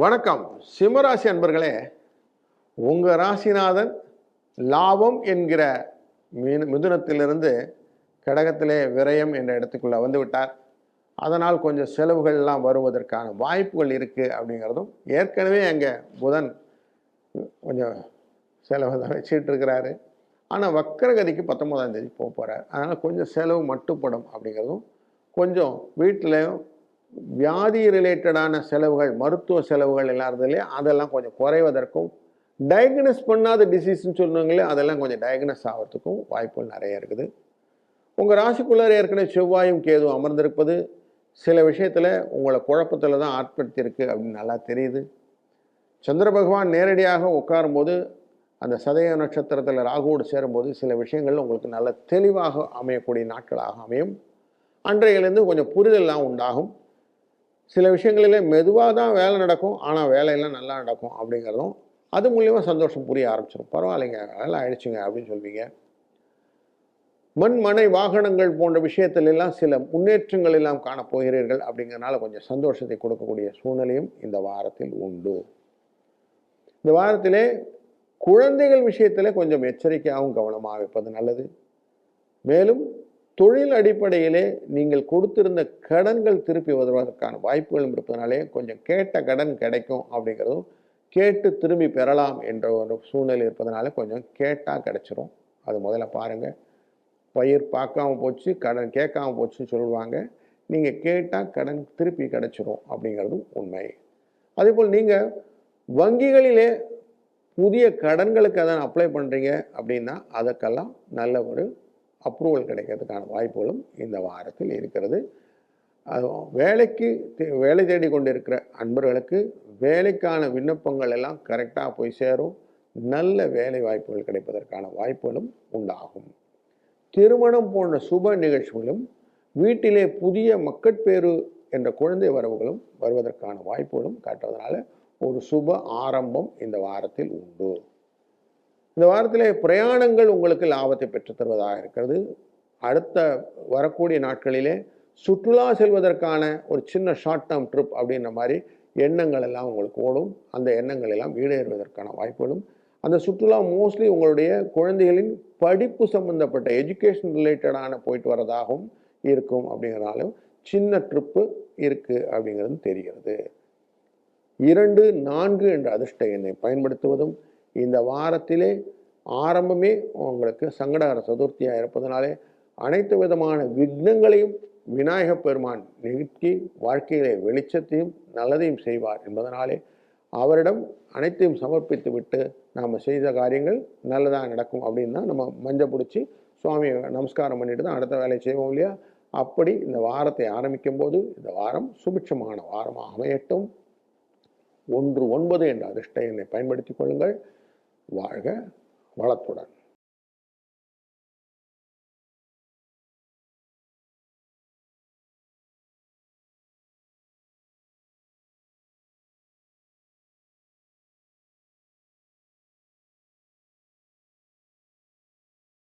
வணக்கம். சிம்மராசி அன்பர்களே உங்கள் ராசிநாதன் லாபம் என்கிற மீன் மிதுனத்திலிருந்து கடகத்திலே விரயம் என்ற இடத்துக்குள்ளே வந்து விட்டார். அதனால் கொஞ்சம் செலவுகள்லாம் வருவதற்கான வாய்ப்புகள் இருக்குது அப்படிங்கிறதும் ஏற்கனவே அங்கே புதன் கொஞ்சம் செலவு தான் வச்சுட்டு இருக்கிறாரு. ஆனால் வக்கரகதிக்கு பத்தொம்போதாம் தேதி போக போகிறார் அதனால் கொஞ்சம் செலவு மட்டுப்படும் அப்படிங்கிறதும் கொஞ்சம் வீட்டிலையும் வியாதி ரிலேட்டடான செலவுகள் மருத்துவ செலவுகள் எல்லாம் அதெல்லாம் கொஞ்சம் குறைவதற்கும் டயக்னஸ் பண்ணாத டிசீஸ்ன்னு சொன்னாங்களே அதெல்லாம் கொஞ்சம் டயக்னஸ் ஆகிறதுக்கும் வாய்ப்புகள் நிறைய இருக்குது. உங்கள் ராசிக்குள்ளார ஏற்கனவே செவ்வாயும் கேதுவும் அமர்ந்திருப்பது சில விஷயத்தில் உங்களை குழப்பத்தில் தான் ஆட்படுத்தியிருக்கு அப்படின்னு நல்லா தெரியுது. சந்திர பகவான் நேரடியாக உட்காரும்போது அந்த சதய நட்சத்திரத்தில் ராகுவோடு சேரும்போது சில விஷயங்கள் உங்களுக்கு நல்ல தெளிவாக அமையக்கூடிய நாட்களாக அமையும். அன்றையிலேருந்து கொஞ்சம் புரிதல்லாம் உண்டாகும். சில விஷயங்களிலே மெதுவாக தான் வேலை நடக்கும் ஆனால் வேலையெல்லாம் நல்லா நடக்கும் அப்படிங்கிறதும் அது மூலியமாக சந்தோஷம் புரிய ஆரம்பிச்சிடும் பரவாயில்லைங்க வேலை ஆயிடுச்சுங்க அப்படின்னு சொல்வீங்க. மண் மனை வாகனங்கள் போன்ற விஷயத்தில் எல்லாம் சில முன்னேற்றங்கள் எல்லாம் காணப்போகிறீர்கள் அப்படிங்கிறனால கொஞ்சம் சந்தோஷத்தை கொடுக்கக்கூடிய சூழ்நிலையும் இந்த வாரத்தில் உண்டு. இந்த வாரத்திலே குழந்தைகள் விஷயத்தில் கொஞ்சம் எச்சரிக்கையாகவும் கவனமாக இருப்பது நல்லது. மேலும் தொழில் அடிப்படையிலே நீங்கள் கொடுத்திருந்த கடன்கள் திருப்பி வருவதற்கான வாய்ப்புகளும் இருப்பதனாலே கொஞ்சம் கேட்ட கடன் கிடைக்கும் அப்படிங்கிறதும் கேட்டு திரும்பி பெறலாம் என்ற ஒரு சூழ்நிலை இருப்பதனால கொஞ்சம் கேட்டால் கிடைச்சிரும். அது முதல்ல பாருங்கள் பயிர் பார்க்காம போச்சு கடன் கேட்காம போச்சுன்னு சொல்லுவாங்க. நீங்கள் கேட்டால் கடன் திருப்பி கிடைச்சிரும் அப்படிங்கிறதும் உண்மை. அதேபோல் நீங்கள் வங்கிகளிலே புதிய கடன்களுக்கு அதை அப்ளை பண்ணுறீங்க அப்படின்னா அதுக்கெல்லாம் நல்ல ஒரு அப்ரூவல் கிடைக்கிறதுக்கான வாய்ப்புகளும் இந்த வாரத்தில் இருக்கிறது. அது வேலைக்கு தே- வேலை தேடி கொண்டிருக்கிற அன்பர்களுக்கு வேலைக்கான விண்ணப்பங்கள் எல்லாம் கரெக்டாக போய் சேரும். நல்ல வேலை வாய்ப்புகள் கிடைப்பதற்கான வாய்ப்புகளும் உண்டாகும். திருமணம் போன்ற சுப நிகழ்ச்சிகளும் வீட்டிலே புதிய மக்கட்பேறு என்ற குழந்தை வரவுகளும் வருவதற்கான வாய்ப்புகளும் காட்டுவதனால ஒரு சுப ஆரம்பம் இந்த வாரத்தில் உண்டு. இந்த வாரத்திலே பிரயாணங்கள் உங்களுக்கு லாபத்தை பெற்று தருவதாக இருக்கிறது. அடுத்த வரக்கூடிய நாட்களிலே சுற்றுலா செல்வதற்கான ஒரு சின்ன ஷார்ட் டேர்ம் ட்ரிப் அப்படின்ற மாதிரி எண்ணங்கள் எல்லாம் உங்களுக்கு ஓடும். அந்த எண்ணங்கள் எல்லாம் ஈடேறுவதற்கான வாய்ப்புகளும் அந்த சுற்றுலா மோஸ்ட்லி உங்களுடைய குழந்தைகளின் படிப்பு சம்பந்தப்பட்ட எஜுகேஷன் ரிலேட்டடான போயிட்டு வரதாகவும் இருக்கும் அப்படிங்கிறனாலும் சின்ன ட்ரிப்பு இருக்குது அப்படிங்கிறது தெரிகிறது. இரண்டு நான்கு என்ற அதிர்ஷ்ட எண்ணை பயன்படுத்துவதும் இந்த வாரத்திலே ஆரம்பமே உங்களுக்கு சங்கடகர சதுர்த்தியாக இருப்பதனாலே அனைத்து விதமான விக்னங்களையும் விநாயகப் பெருமான் நிகழ்த்தி வாழ்க்கையிலே வெளிச்சத்தையும் நல்லதையும் செய்வார் என்பதனாலே அவரிடம் அனைத்தையும் சமர்ப்பித்து விட்டு நாம் செய்த காரியங்கள் நல்லதாக நடக்கும் அப்படின்னு தான் நம்ம மஞ்சள் பிடிச்சி சுவாமியை நமஸ்காரம் பண்ணிட்டு தான் அடுத்த வேலையை செய்வோம் இல்லையா? அப்படி இந்த வாரத்தை ஆரம்பிக்கும் போது இந்த வாரம் சுபிட்சமான வாரமாக அமையட்டும். ஒன்று ஒன்பது என்ற அதிர்ஷ்ட எண்ணை பயன்படுத்திக் கொள்ளுங்கள். வாழ்க வளத்துடன்.